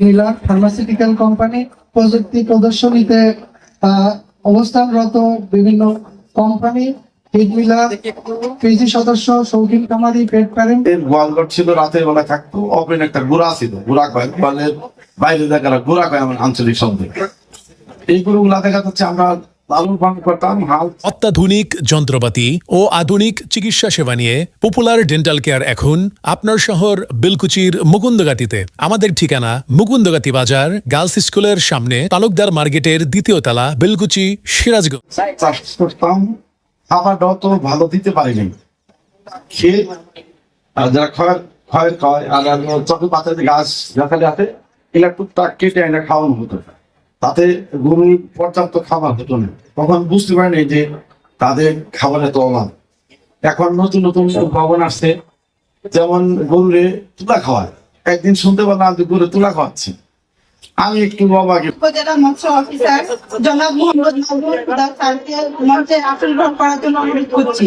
Miller pharmaceutical company প্রযুক্তি প্রদর্শনীতে অবস্থানরত বিভিন্ন কোম্পানি সদস্য, শৌখিন কামারি এর ছিল রাতের থাকতো, অপেন একটা ছিল বাইরে আঞ্চলিক দেখা যাচ্ছে আমরা অত্যাধুনিক যন্ত্রপাতি ও আধুনিক চিকিৎসা সেবা নিয়ে পপুলার ডেন্টাল কেয়ার এখন আপনার শহর বিলকুচির মুকুন্দগাতিতে। আমাদের ঠিকানা মুকুন্দগাতি বাজার, গার্লস স্কুলের সামনে তালুকদার মার্কেটের দ্বিতীয় তলা, বিলকুচি, সিরাজগঞ্জ। করতাম তো ভালো দিতে পারিনি। গাছ কেটে খাওয়ানো হতো। তাতে গরুর পর্যাপ্ত খাবার হতো না। তখন বুঝতে পারিনি যে তাদের খাবারের তো অভাব। এখন নতুন নতুন ভবন আসছে যেমন গরুরে তুলা খাওয়ায়। একদিন শুনতে পেলাম যে গরু তুলা খাওয়াচ্ছে। আমি একটু অবাক উপজেলা মৎস্য অফিসার জনাব মোহাম্মদ স্যারকে মঞ্চে করার জন্য অনুরোধ করছি।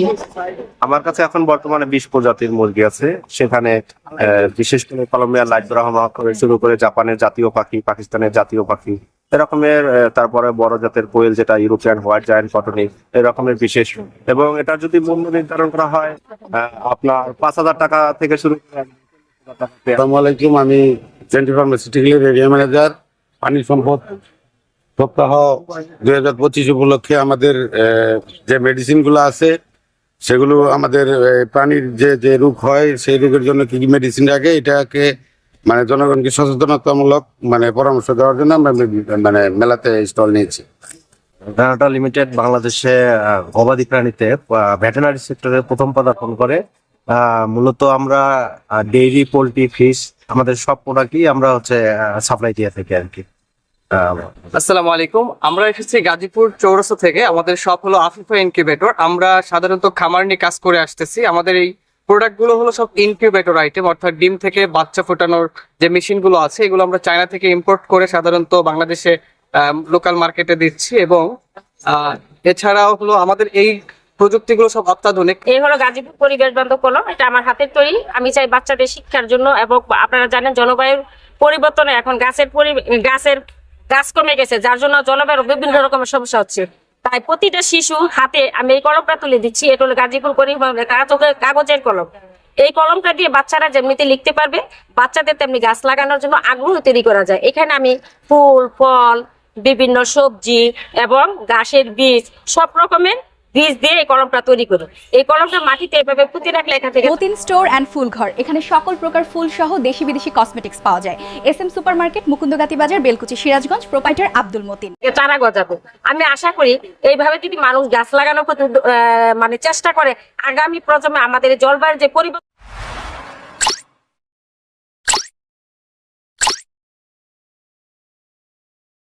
আমার কাছে এখন বর্তমানে বিশ প্রজাতির মুরগি আছে। সেখানে আহ, বিশেষ করে কলম্বিয়া লাইট ব্রাহ্মা করে শুরু করে জাপানের জাতীয় পাখি পাকিস্তানের জাতীয় পাখি। এরকমের তারপরে বড় জাতের কোয়েল যেটা ইউরোপিয়ান হোয়াইট জায়ান্ট কটনি, এরকমের বিশেষ এবং এটা যদি মূল্য নির্ধারণ করা হয় আপনার পাঁচ হাজার টাকা থেকে শুরু। আসসালামু আলাইকুম, আমি সেন্ট্রাল ফার্মাসিউটিক্যাল এরিয়া ম্যানেজার, পানি সম্পদ সপ্তাহ দুই হাজার পঁচিশ উপলক্ষে আমাদের যে মেডিসিনগুলো আছে, সেগুলো আমাদের প্রাণীর যে যে রোগ হয়, সেই রোগের জন্য কি কি মেডিসিন লাগে, এটাকে মানে জনগণকে সচেতনতামূলক মানে পরামর্শ দেওয়ার জন্য আমরা মানে মেলাতে স্টল নিয়েছি। ভ্যানাটা লিমিটেড বাংলাদেশে গবাদি প্রাণীতে ভেটেনারি সেক্টরে প্রথম পদার্পণ করে। আহ, মূলত আমরা ডেইরি পোলট্রি ফিশ আমাদের সব প্রোডাক্টই আমরা হচ্ছে সাপ্লাই দিয়ে থাকি আর কি। আহ, আসসালামু আলাইকুম। আমরা এসেছি গাজীপুর চৌরাস্তা থেকে। আমাদের শপ হলো আফিফা ইনকিউবেটর আমরা সাধারণত খামার নিয়ে কাজ করে আসতেছি। আমাদের এই প্রোডাক্টগুলো হলো সব ইনকিউবেটর আইটেম অর্থাৎ ডিম থেকে বাচ্চা ফোটানোর যে মেশিনগুলো আছে, এগুলো আমরা চায়না থেকে ইম্পোর্ট করে সাধারণত বাংলাদেশে লোকাল মার্কেটে দিচ্ছি এবং এছাড়াও হলো আমাদের এই প্রযুক্তিগুলো সব অত্যাধুনিক। এই হলো গাজীপুর পরিবেশ বান্ধব কলম, এটা আমার হাতের তৈরি। আমি চাই বাচ্চাদের শিক্ষার জন্য এবং আপনারা জানেন জলবায়ুর পরিবর্তনে এখন গাছের গাছের গাছ কমে গেছে, যার জন্য জলবায়ুর বিভিন্ন রকমের সমস্যা হচ্ছে। তাই প্রতিটা শিশু হাতে আমি এই কলমটা তুলে দিচ্ছি, এটা হলো গাজীপুর কাগজ- কাগজের কলম। এই কলমটা দিয়ে বাচ্চারা যেমনিতে লিখতে পারবে, বাচ্চাদের তেমনি গাছ লাগানোর জন্য আগ্রহ তৈরি করা যায়। এখানে আমি ফুল, ফল, বিভিন্ন সবজি এবং গাছের বীজ সব রকমের বীজ দিয়ে এই কলমটা তৈরি করি এই কলমটা মাটিতে এভাবে পুঁতে রাখলে এখান থেকে মতিন স্টোর অ্যান্ড ফুল ঘর। এখানে সকল প্রকার ফুল সহ দেশি বিদেশি কসমেটিক্স পাওয়া যায়। S M super market Mukundagati বাজার বেলকুচি সিরাজগঞ্জ প্রোপাইটার আব্দুল মতিন। চারা গজাবো। আমি আশা করি এইভাবে যদি মানুষ গাছ লাগানোর প্রতি আহ, মানে চেষ্টা করে আগামী প্রজন্মে আমাদের জলবায়ুর যে পরিবর্তন